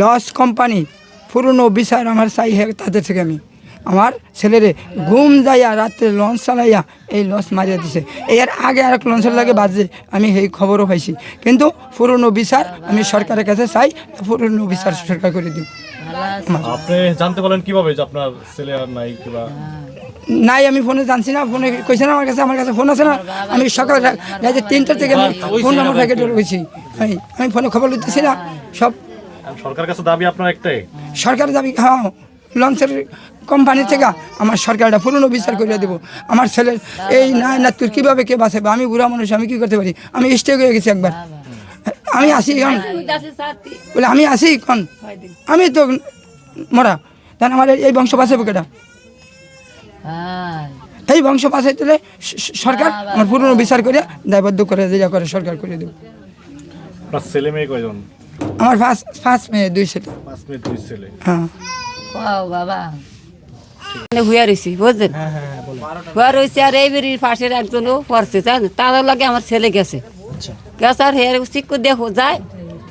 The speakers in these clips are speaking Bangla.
লস কোম্পানি পুরনো বিচার আমার চাই হে তাদের থেকে আমি। আমার ছেলেরে ঘুম যাইয়া রাত্রে লঞ্চ চালাইয়া এই লঞ্চ মারিয়া দিছে। এর আগে আর এক লঞ্চের লাগে বাজে আমি এই খবরও পাইছি। কিন্তু পুরনো বিচার আমি সরকারের কাছে চাই পুরনো বিচার সরকার করে দিই আপনি জানতে পারলেন কীভাবে যে আপনার ছেলে আর নাই কিবা? নাই আমি ফোনে জানছি না ফোনে কইছে না আমার কাছে আমার কাছে ফোন আছে না। আমি সকাল রাতে তিনটা থেকে আমি ফোন নাম্বার রেখে রয়েছি আমি আমি ফোনে খবর লিখতেছি না সব সরকার কাছে দাবি আপনার একটাই? সরকার দাবি হ্যাঁ লঞ্চের কোম্পানি থেকে আমার সরকারটা পুরনো বিচার করে দেবো। আমার ছেলের এই না না তুই কীভাবে কে বাঁচাবে? আমি বুড়া মানুষ আমি কী করতে পারি? আমি স্টেক হয়ে গেছি একবার। আমি আসি এখন। বলে আমি আসি এখন? আমি তো মরা। তাহলে আমার এই- এই বংশ বাঁচাবে কেটা এই বংশ স- সরকার আমার পুরনো বিচার করে দায়বদ্ধ করে যা করে সরকার করে দেবো। ছেলে মেয়ে কয়জন? আমার ফার্স্ট ফার্স্ট মেয়ে দুই ছেলে। পাঁচ মেয়ে দুই ছেলে। হ্যাঁ। বাবা। হুয়া রয়েছি বুঝলেন হুয়া রয়েছে আর এই বেরির পাশের একজনও পড়ছে জানেন তাদের লাগে আমার ছেলে গেছে। গেছে আর শিক্ষক দেখো যায়।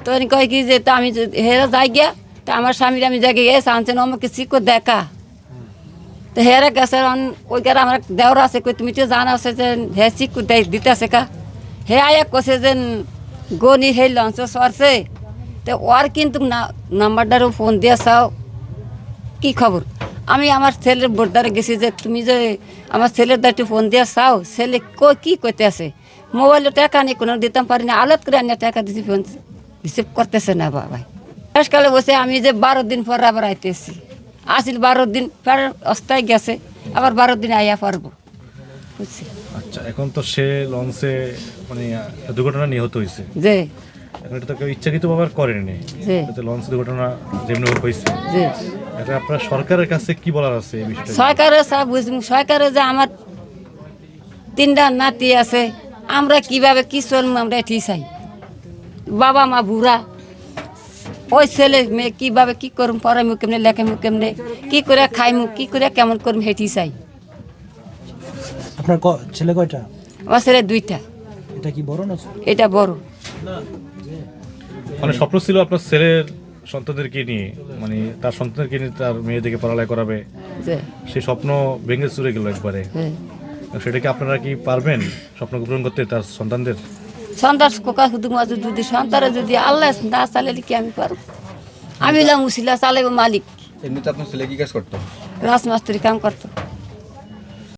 তো কয় কি যে তা আমি হেরা যাই গিয়া তা আমার স্বামীর আমি জায়গায় গেছে আনছেন আমাকে শিক্ষক দেখা। তো হেরা গেছে ওই কার আমার দেওয়ার আছে কই তুমি তো জানা আছে যে হে শিক্ষক দেয় দিতেছে কা? হে আয়া কছে যে গনি হে লঞ্চ সরছে। তো ওর কিন্তু না নাম্বারটারও ফোন দিয়ে চাও কি খবর? আমি আমার ছেলের বোর্ডারে গেছি যে তুমি যে আমার ছেলের দাঁড়িয়ে ফোন দিয়ে চাও ছেলে কো কি করতে আছে মোবাইলে টাকা নেই কোনো দিতাম পারি না আলত করে আনিয়ে টাকা দিছি ফোন রিসিভ করতেছে না বাবা। শেষকালে বসে আমি যে বারো দিন পর আবার আইতেছি আসিল বারো দিন ফের অস্থায় গেছে আবার বারো দিন আইয়া পারব। বুঝছি? আচ্ছা এখন তো সে লঞ্চে মানে দুর্ঘটনা নিহত হয়েছে। যে এখন এটা তো কেউ করেনি। লঞ্চ দুর্ঘটনা যেমনি হয়েছে। এটা আপনার সরকারের কাছে কি বলার আছে এই সরকারে সব বুঝব সরকারে যে আমার তিনটা নাতি আছে আমরা কীভাবে কি চলবো আমরা এটি চাই। বাবা মা বুড়া ওই ছেলে মেয়ে কীভাবে কি করুম পড়াইমু কেমনে লেখামু কেমনে কি করে খাইমু কি করে কেমন করুম হেঁটি চাই। আপনার ছেলে কয়টা? আমার ছেলে দুইটা। এটা কি বড় না এটা বড়। মানে স্বপ্ন ছিল আপনার ছেলের সন্তানদেরকে নিয়ে মানে তার সন্তানদেরকে নিয়ে তার মেয়েদেরকে পড়ালেখা করাবে। সেই স্বপ্ন ভেঙে চুরে গেল একবারে। হ্যাঁ। সেটাকে আপনারা কি পারবেন স্বপ্ন পূরণ করতে তার সন্তানদের? সন্তান কোকা শুধু মাঝে যদি সন্তানে যদি আল্লাহ না চালালে কি আমি পারব? আমি লাম উসিলা চালাইব মালিক। এমনিতে আপনার ছেলে কি কাজ করতো? রাজমাস্ত্রি কাম করতো।